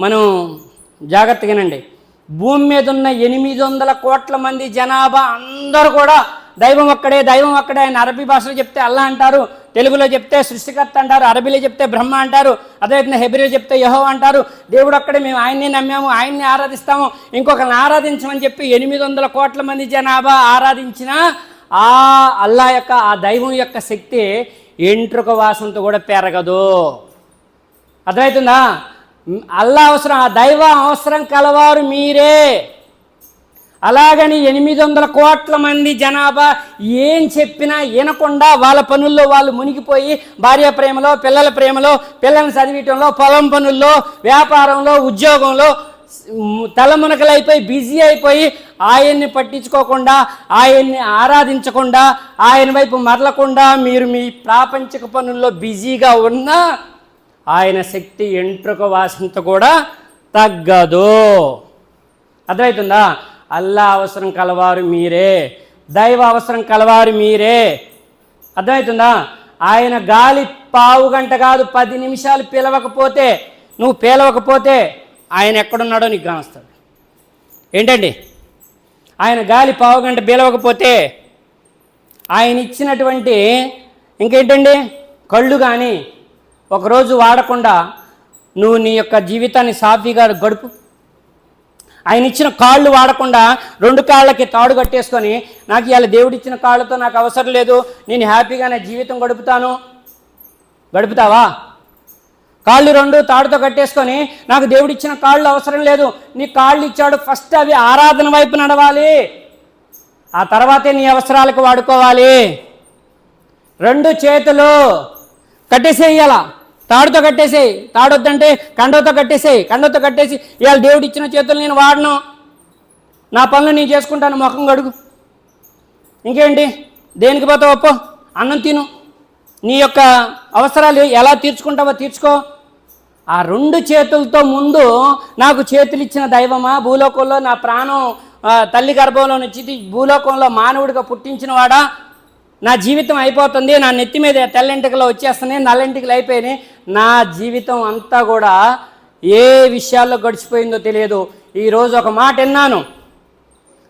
మనం జాగ్రత్తగానండి. భూమి మీద ఉన్న ఎనిమిది వందల కోట్ల మంది జనాభా అందరూ కూడా దైవం ఒక్కడే దైవం ఒక్కడే అని అరబీ భాషలో చెప్తే అల్లా అంటారు తెలుగులో చెప్తే సృష్టికర్త అంటారు అరబీలో చెప్తే బ్రహ్మ అంటారు అదేవిధంగా హెబ్రిలో చెప్తే యహో అంటారు. దేవుడు ఒక్కడే మేము ఆయన్ని నమ్మాము ఆయన్ని ఆరాధిస్తాము ఇంకొకరిని ఆరాధించమని చెప్పి ఎనిమిది వందల కోట్ల మంది జనాభా ఆరాధించిన ఆ అల్లా యొక్క ఆ దైవం యొక్క శక్తి ఎంట్రుక వాసనతో కూడా పెరగదు. అర్థమవుతుందా? అల్లా అవసరం ఆ దైవ అవసరం కలవారు మీరే. అలాగని ఎనిమిది వందల కోట్ల మంది జనాభా ఏం చెప్పినా వినకుండా వాళ్ళ పనుల్లో వాళ్ళు మునిగిపోయి భార్య ప్రేమలో పిల్లల ప్రేమలో పిల్లల్ని చదివించడంలో పొలం పనుల్లో వ్యాపారంలో ఉద్యోగంలో తలమునకలైపోయి బిజీ అయిపోయి ఆయన్ని పట్టించుకోకుండా ఆయన్ని ఆరాధించకుండా ఆయన వైపు మరలకుండా మీరు మీ ప్రాపంచిక పనుల్లో బిజీగా ఉన్నా ఆయన శక్తి ఎంట్రుక వాసనతో కూడా తగ్గదు. అర్థమవుతుందా అల్లా అవసరం కలవారు మీరే. దైవ అవసరం కలవారు మీరే. అర్థమవుతుందా ఆయన గాలి పావు గంట కాదు పది నిమిషాలు పిలవకపోతే నువ్వు పేలవకపోతే ఆయన ఎక్కడున్నాడో నీకు కానొస్తాడు. ఏంటండి? ఆయన గాలి పావు గంట పీలవకపోతే ఆయన ఇచ్చినటువంటి ఇంకేంటండి? కళ్ళు కానీ ఒకరోజు వాడకుండా నువ్వు నీ యొక్క జీవితాన్ని సాఫీగా గడుపు. ఆయన ఇచ్చిన కాళ్ళు వాడకుండా రెండు కాళ్ళకి తాడు కట్టేసుకొని నాకు ఇవాళ దేవుడిచ్చిన కాళ్ళతో నాకు అవసరం లేదు నేను హ్యాపీగా నా జీవితం గడుపుతాను. గడుపుతావా? కాళ్ళు రెండు తాడుతో కట్టేసుకొని నాకు దేవుడిచ్చిన కాళ్ళు అవసరం లేదు నీ కాళ్ళు ఇచ్చాడు ఫస్ట్ అవి ఆరాధన వైపు నడవాలి. ఆ తర్వాతే నీ అవసరాలకు వాడుకోవాలి. రెండు చేతులు కట్టేసేయాల? తాడుతో కట్టేసేయి. తాడొద్దంటే కండతో కట్టేసేయి. కండతో కట్టేసి ఇవాళ దేవుడు ఇచ్చిన చేతులు నేను వాడను. నా పనులు నేను చేసుకుంటాను. ముఖం గడుగు ఇంకేంటి? దేనికి పోతావు ఒప్పో? అన్నం తిను. నీ యొక్క అవసరాలు ఎలా తీర్చుకుంటావో తీర్చుకో. ఆ రెండు చేతులతో ముందు నాకు చేతులు ఇచ్చిన దైవమా? భూలోకంలో నా ప్రాణం తల్లి గర్భంలో నుంచి భూలోకంలో మానవుడిగా పుట్టించిన వాడా? నా జీవితం అయిపోతుంది. నా నెత్తి మీద తెల్లంటికలు వచ్చేస్తున్నాయి. నల్లంటికలు అయిపోయినాయి. నా జీవితం అంతా కూడా ఏ విషయాల్లో గడిచిపోయిందో తెలియదు. ఈరోజు ఒక మాట విన్నాను.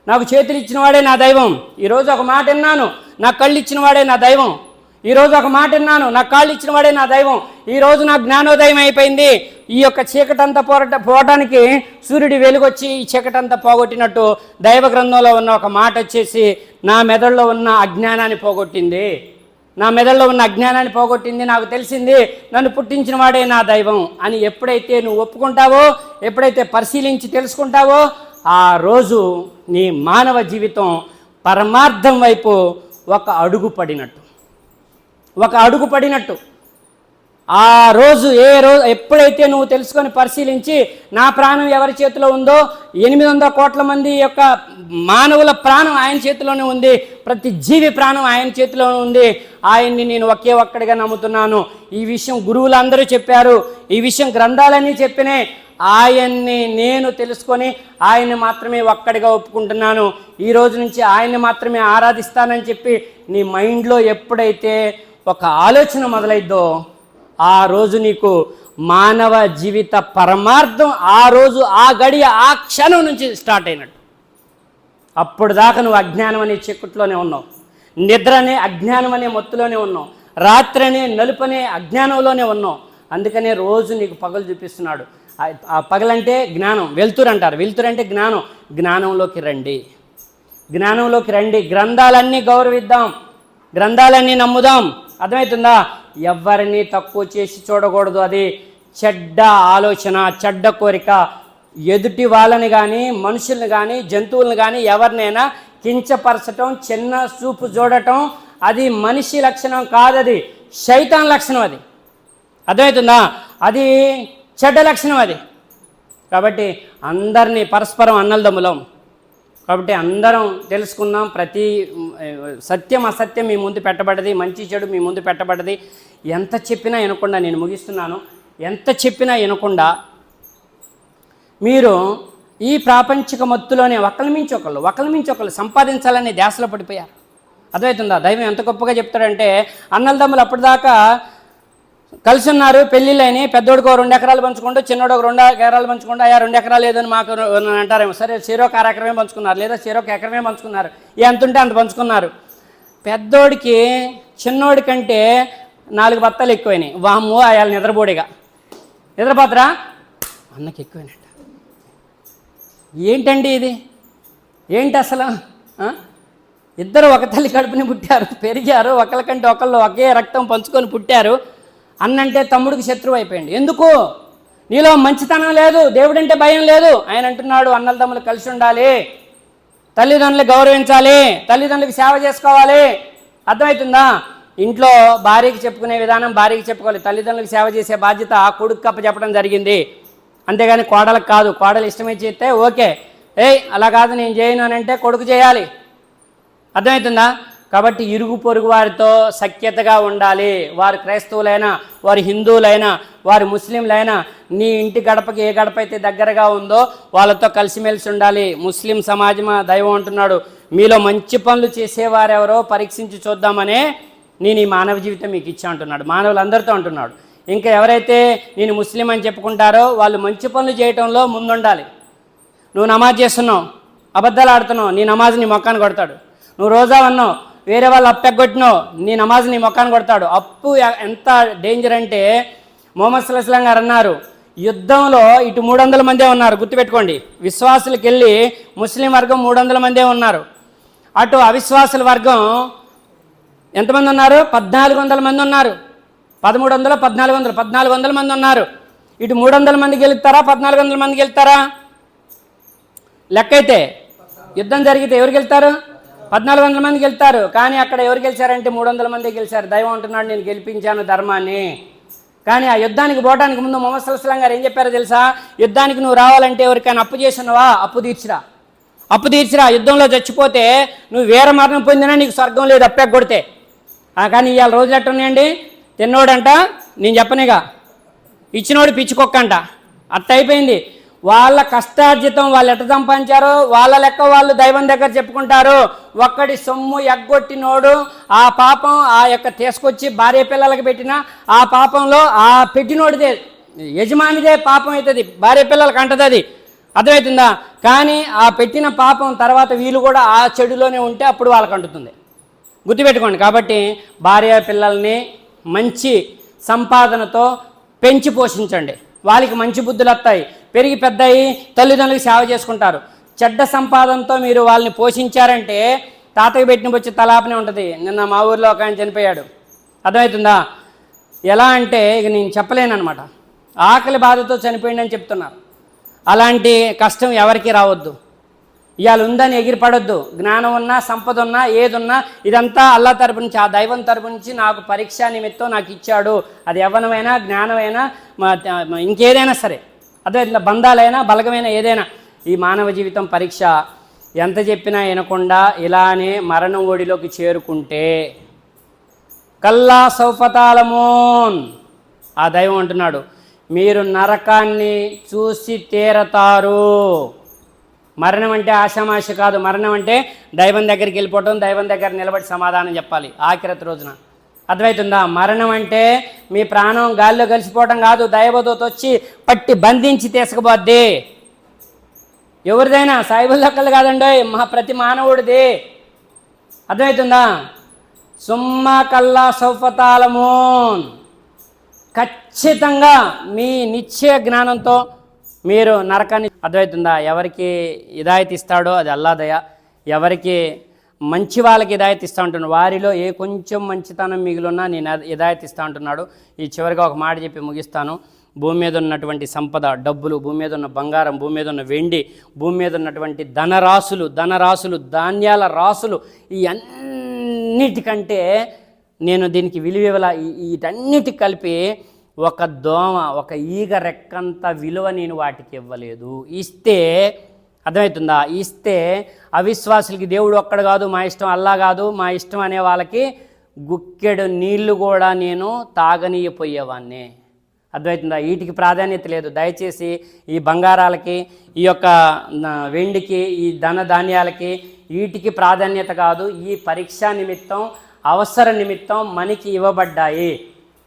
నాకు చేతులు ఇచ్చిన వాడే నా దైవం. ఈరోజు ఒక మాట విన్నాను. నా కళ్ళు ఇచ్చిన వాడే నా దైవం. ఈరోజు ఒక మాట విన్నాను. నా కాళ్ళు ఇచ్చిన వాడే నా దైవం. ఈరోజు నా జ్ఞానోదయం అయిపోయింది. ఈ యొక్క చీకటంతా పోరట పోవటానికి సూర్యుడి వెలుగొచ్చి ఈ చీకటంతా పోగొట్టినట్టు దైవ గ్రంథంలో ఉన్న ఒక మాట వచ్చేసి నా మెదడులో ఉన్న అజ్ఞానాన్ని పోగొట్టింది. నా మెదడులో ఉన్న అజ్ఞానాన్ని పోగొట్టింది నాకు తెలిసింది నన్ను పుట్టించిన వాడే నా దైవం అని ఎప్పుడైతే నువ్వు ఒప్పుకుంటావో ఎప్పుడైతే పరిశీలించి తెలుసుకుంటావో ఆ రోజు నీ మానవ జీవితం పరమార్థం వైపు ఒక అడుగు పడినట్టు. ఒక అడుగు పడినట్టు. ఆ రోజు ఏ రోజు ఎప్పుడైతే నువ్వు తెలుసుకొని పరిశీలించి నా ప్రాణం ఎవరి చేతిలో ఉందో ఎనిమిది వందల కోట్ల మంది యొక్క మానవుల ప్రాణం ఆయన చేతిలోనే ఉంది ప్రతి జీవి ప్రాణం ఆయన చేతిలోనే ఉంది. ఆయన్ని నేను ఒకే ఒక్కడిగా నమ్ముతున్నాను. ఈ విషయం గురువులందరూ చెప్పారు ఈ విషయం గ్రంథాలన్నీ చెప్పినాయి ఆయన్ని నేను తెలుసుకొని ఆయన్ని మాత్రమే ఒక్కడిగా ఒప్పుకుంటున్నాను. ఈ రోజు నుంచి ఆయన్ని మాత్రమే ఆరాధిస్తానని చెప్పి నీ మైండ్లో ఎప్పుడైతే ఒక ఆలోచన మొదలైద్దో ఆ రోజు నీకు మానవ జీవిత పరమార్థం ఆ రోజు ఆ గడియ ఆ క్షణం నుంచి స్టార్ట్ అయినట్టు. అప్పుడు దాకా నువ్వు అజ్ఞానం అనే చిక్కుట్లోనే ఉన్నావు. నిద్రనే అజ్ఞానం అనే మత్తులోనే ఉన్నావు. రాత్రి అనే అజ్ఞానంలోనే ఉన్నావు. అందుకనే రోజు నీకు పగలు చూపిస్తున్నాడు. ఆ- పగలంటే జ్ఞానం. వెలుతురు అంటారు. వెలుతురు అంటే జ్ఞానం. జ్ఞానంలోకి రండి. జ్ఞానంలోకి రండి. గ్రంథాలన్నీ గౌరవిద్దాం. గ్రంథాలన్నీ నమ్ముదాం. అర్థమవుతుందా? ఎవరిని తక్కువ చేసి చూడకూడదు. అది చెడ్డ ఆలోచన చెడ్డ కోరిక. ఎదుటి వాళ్ళని కానీ మనుషుల్ని కానీ జంతువులను కానీ ఎవరినైనా కించపరచటం చిన్న చూపు చూడటం అది మనిషి లక్షణం కాదది. శైతాన్ లక్షణం అది. అర్థమవుతుందా? అది చెడ్డ లక్షణం అది. కాబట్టి అందరినీ పరస్పరం అన్నలదమ్ములం కాబట్టి అందరం తెలుసుకుందాం ప్రతి సత్యం అసత్యం మీ ముందు పెట్టబడ్డది మంచి చెడు మీ ముందు పెట్టబడ్డది. ఎంత చెప్పినా వినకుండా నేను ముగిస్తున్నాను. ఎంత చెప్పినా వినకుండా మీరు ఈ ప్రాపంచిక మత్తులోనే ఒకళ్ళ మించి ఒకళ్ళు ఒకళ్ళ మించి ఒకళ్ళు సంపాదించాలనే ధ్యాసలో పడిపోయారు. అర్థమవుతుందా? దైవం ఎంత గొప్పగా చెప్తాడంటే అన్నలదమ్ములు అప్పటిదాకా కలిసి ఉన్నారు పెళ్ళిళ్ళని పెద్దోడికి ఒక రెండు ఎకరాలు పంచుకుంటూ చిన్నోడు ఒక రెండు ఎకరాలు పంచుకుంటూ అయ్యా రెండు ఎకరాలు లేదని మాకు అంటారేమో. సరే చెరొక అర ఎకరమే పంచుకున్నారు లేదా చెరొక ఎకరమే పంచుకున్నారు. ఎంత ఉంటే అంత పంచుకున్నారు. పెద్దోడికి చిన్నోడి కంటే నాలుగు బత్తాలు ఎక్కువైనాయి. వాము అయాల నిద్రపోడిగా. నిద్రపోతరా? అన్నకి ఎక్కువైనట్ట. ఏంటండి ఇది? ఏంటి అసలు? ఇద్దరు ఒక తల్లి కడుపుని పుట్టారు పెరిగారు ఒకరికంటే ఒకళ్ళు ఒకే రక్తం పంచుకొని పుట్టారు. అన్నంటే తమ్ముడికి శత్రువు అయిపోయింది. ఎందుకు? నీలో మంచితనం లేదు దేవుడంటే భయం లేదు. ఆయన అంటున్నాడు అన్నల తమ్ములు కలిసి ఉండాలి. తల్లిదండ్రులు గౌరవించాలి. తల్లిదండ్రులకు సేవ చేసుకోవాలి. అర్థమవుతుందా? ఇంట్లో భార్యకి చెప్పుకునే విధానం భార్యకి చెప్పుకోవాలి. తల్లిదండ్రులకు సేవ చేసే బాధ్యత ఆ కొడుకు కప్ప చెప్పడం జరిగింది. అంతేగాని కోడలకు కాదు. కోడలు ఇష్టమై చేస్తే ఓకే. ఏయ్ అలా కాదు నేను చేయను అని అంటే కొడుకు చేయాలి. అర్థమవుతుందా? కాబట్టి ఇరుగు పొరుగు వారితో సఖ్యతగా ఉండాలి. వారు క్రైస్తవులైనా వారు హిందువులైనా వారు ముస్లింలైనా నీ ఇంటి గడపకి ఏ గడప అయితే దగ్గరగా ఉందో వాళ్ళతో కలిసిమెలిసి ఉండాలి. ముస్లిం సమాజం దైవం అంటున్నాడు. మీలో మంచి పనులు చేసేవారెవరో పరీక్షించి చూద్దామనే నేను ఈ మానవ జీవితం మీకు ఇచ్చా అంటున్నాడు. మానవులందరితో అంటున్నాడు. ఇంకా ఎవరైతే నేను ముస్లిం అని చెప్పుకుంటారో వాళ్ళు మంచి పనులు చేయటంలో ముందుండాలి. నువ్వు నమాజ్ చేస్తున్నావు అబద్ధాలు ఆడుతున్నావు నీ నమాజ్ నీ మొక్కాన్ని కొడతాడు. నువ్వు రోజా అన్నావు వేరే వాళ్ళు అప్పు ఎగ్గొట్టినావు నీ నమాజ్ నీ మొక్కాన్ని కొడతాడు. అప్పు ఎంత డేంజర్ అంటే మొహమ్మద్ సుల్లాం గారు అన్నారు యుద్ధంలో ఇటు మూడు వందల మందే ఉన్నారు. గుర్తుపెట్టుకోండి. విశ్వాసులకు వెళ్ళి ముస్లిం వర్గం మూడు వందల మందే ఉన్నారు. అటు అవిశ్వాసుల వర్గం ఎంతమంది ఉన్నారు? పద్నాలుగు వందల మంది ఉన్నారు. పదమూడు వందలు పద్నాలుగు వందలు పద్నాలుగు వందల మంది ఉన్నారు. ఇటు మూడు వందల మంది గెలుస్తారా? పద్నాలుగు వందల మంది గెలుతారా లెక్క అయితే యుద్ధం జరిగితే ఎవరు వెళ్తారు పద్నాలుగు వందల మంది గెలుతారు. కానీ అక్కడ ఎవరు గెలిచారంటే మూడు వందల మంది గెలిచారు. దైవం అంటున్నాడు నేను గెలిపించాను ధర్మాన్ని. కానీ ఆ యుద్ధానికి పోవడానికి ముందు మొహమ్మద్ సుల్లాం గారు ఏం చెప్పారో తెలుసా? యుద్ధానికి నువ్వు రావాలంటే ఎవరికైనా అప్పు చేసినవా? అప్పు తీర్చిరా. అప్పు తీర్చిరా. యుద్ధంలో చచ్చిపోతే నువ్వు వేర మరణం పొందినా నీకు స్వర్గం లేదు అప్పే కొడితే కానీ ఇవాళ రోజులు ఎట్టున్నాయండి తిన్నోడంట నేను చెప్పనిగా ఇచ్చినోడు పిచ్చుకొక్క అంట. అట్ట అయిపోయింది. వాళ్ళ కష్టార్జితం వాళ్ళు ఎట్ట సంపాదించారో వాళ్ళ లెక్క వాళ్ళు దైవం దగ్గర చెప్పుకుంటారు ఒక్కడి సొమ్ము ఎగ్గొట్టినోడు ఆ పాపం ఆ యొక్క తీసుకొచ్చి భార్య పిల్లలకి పెట్టిన ఆ పాపంలో ఆ పెట్టినోడిదే యజమానిదే పాపం అవుతుంది భార్య పిల్లలకి అంటది అది అర్థమవుతుందా? కానీ ఆ పెట్టిన పాపం తర్వాత వీళ్ళు కూడా ఆ చెడులోనే ఉంటే అప్పుడు వాళ్ళకి అంటుతుంది. గుర్తుపెట్టుకోండి కాబట్టి భార్య పిల్లల్ని మంచి సంపాదనతో పెంచి పోషించండి. వాళ్ళకి మంచి బుద్ధులు వస్తాయి పెరిగి పెద్దయి తల్లిదండ్రులకు సేవ చేసుకుంటారు. చెడ్డ సంపాదనతో మీరు వాళ్ళని పోషించారంటే తాతయ్య పెట్టిన వచ్చి తలాపనే ఉంటుంది. నిన్న మా ఊర్లో ఒక ఆయన చనిపోయాడు. అర్థమవుతుందా? ఎలా అంటే ఇక నేను చెప్పలేనమాట ఆకలి బాధతో చనిపోయిందని చెప్తున్నారు. అలాంటి కష్టం ఎవరికి రావద్దు. ఇవాళ ఉందని ఎగిరిపడొద్దు. జ్ఞానం ఉన్నా సంపద ఉన్నా ఏదున్నా ఇదంతా అల్లా తరపు నుంచి ఆ దైవం తరపు నుంచి నాకు పరీక్ష నిమిత్తం నాకు ఇచ్చాడు. అది ఎవనమైనా జ్ఞానమైనా మా- ఇంకేదైనా సరే. అదే ఇట్లా బంధాలైనా బలగమైన ఏదైనా ఈ మానవ జీవితం పరీక్ష ఎంత చెప్పినా వినకుండా ఇలానే మరణం ఒడిలోకి చేరుకుంటే కల్లా సౌపతాలమోన్ ఆ దైవం అంటున్నాడు మీరు నరకాన్ని చూసి తీరతారు. మరణం అంటే ఆషామాష కాదు మరణం అంటే దైవం దగ్గరికి వెళ్ళిపోవటం దైవం దగ్గర నిలబడి సమాధానం చెప్పాలి ఆఖరత రోజున. అర్థమవుతుందా మరణం అంటే మీ ప్రాణం గాల్లో కలిసిపోవటం కాదు దైవదూత వచ్చి పట్టి బంధించి తీసుకుపోద్ది. ఎవరిదైనా సాయిబుల్ లెక్కలు కాదండి మా ప్రతి మానవుడిది. అర్థమవుతుందా సుమ్మ కల్లా సౌఫతాలమోన్ ఖచ్చితంగా మీ నిశ్చయ జ్ఞానంతో మీరు నరకాన్ని అర్థమవుతుందా ఎవరికి ఇదాయితీ ఇస్తాడో అది అల్లాదయ. ఎవరికి మంచి వాళ్ళకి హిదాయత్ ఇస్తూ ఉంటున్నాడు. వారిలో ఏ కొంచెం మంచితనం మిగిలిన్నా నేను అది ఇస్తూ ఉంటున్నాడు. ఈ చివరిగా ఒక మాట చెప్పి ముగిస్తాను. భూమి మీద ఉన్నటువంటి సంపద డబ్బులు భూమి మీద ఉన్న బంగారం భూమి మీద ఉన్న వెండి భూమి మీద ఉన్నటువంటి ధనరాశులు ధనరాశులు ధాన్యాల రాసులు ఈ అన్నిటికంటే నేను దీనికి విలువివల వీటన్నిటి కలిపి ఒక దోమ ఒక ఈగ రెక్కంత విలువ నేను వాటికి ఇవ్వలేదు. ఇస్తే అర్థమవుతుందా? ఇస్తే అవిశ్వాసులకి దేవుడు ఒక్కడ కాదు మా ఇష్టం అల్లా కాదు మా ఇష్టం అనే వాళ్ళకి గుక్కెడు నీళ్ళు కూడా నేను తాగనీయపోయేవాన్నే అర్థమవుతుందా? వీటికి ప్రాధాన్యత లేదు. దయచేసి ఈ బంగారాలకి ఈ యొక్క వెండికి ఈ ధన ధాన్యాలకి వీటికి ప్రాధాన్యత కాదు. ఈ పరీక్ష నిమిత్తం అవసర నిమిత్తం మనకి ఇవ్వబడ్డాయి.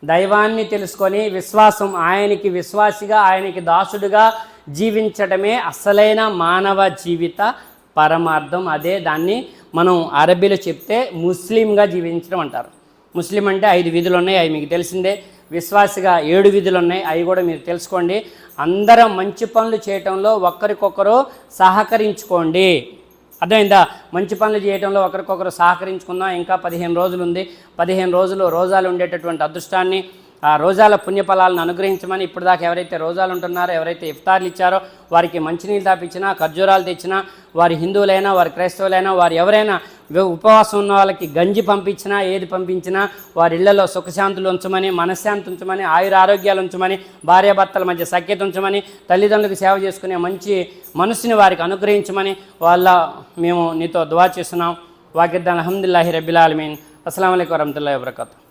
దైవాన్ని తెలుసుకొని విశ్వాసం ఆయనకి విశ్వాసిగా ఆయనకి దాసుడుగా జీవించడమే అసలైన మానవ జీవిత పరమార్థం. అదే దాన్ని మనం అరబీలో చెప్తే ముస్లింగా జీవించడం అంటారు. ముస్లిం అంటే ఐదు విధులు ఉన్నాయి అవి మీకు తెలిసిందే. విశ్వాసిగా ఏడు విధులు ఉన్నాయి అవి కూడా మీరు తెలుసుకోండి. అందరం మంచి పనులు చేయటంలో ఒకరికొకరు సహకరించుకోండి. అర్థమైందా? మంచి పనులు చేయడంలో ఒకరికొకరు సహకరించుకుందాం. ఇంకా పదిహేను రోజులు ఉంది. పదిహేను రోజులు రోజాలు ఉండేటటువంటి అదృష్టాన్ని ఆ రోజాల పుణ్యఫలాలను అనుగ్రహించమని ఇప్పటిదాకా ఎవరైతే రోజాలు ఉంటున్నారో ఎవరైతే ఇఫ్తార్లు ఇచ్చారో వారికి మంచినీళ్ళు తాపించినా ఖర్జూరాలు తెచ్చినా వారి హిందువులైనా వారి క్రైస్తవులైనా వారు ఎవరైనా ఉపవాసం ఉన్న వాళ్ళకి గంజి పంపించినా ఏది పంపించినా వారి ఇళ్ళలో సుఖశాంతులు ఉంచమని మనశ్శాంతి ఉంచమని ఆయుర ఆరోగ్యాలు ఉంచమని భార్యాభర్తల మధ్య సఖ్యత ఉంచమని తల్లిదండ్రులకు సేవ చేసుకునే మంచి మనసుని వారికి అనుగ్రహించమని వాళ్ళ మేము నీతో దువా చేస్తున్నాం. వాకిద్దాన్ అహమ్దుల్లాహి రబ్బిల్ ఆలమీన్. అస్సలం వరహతుల్లా వబర్కతూ.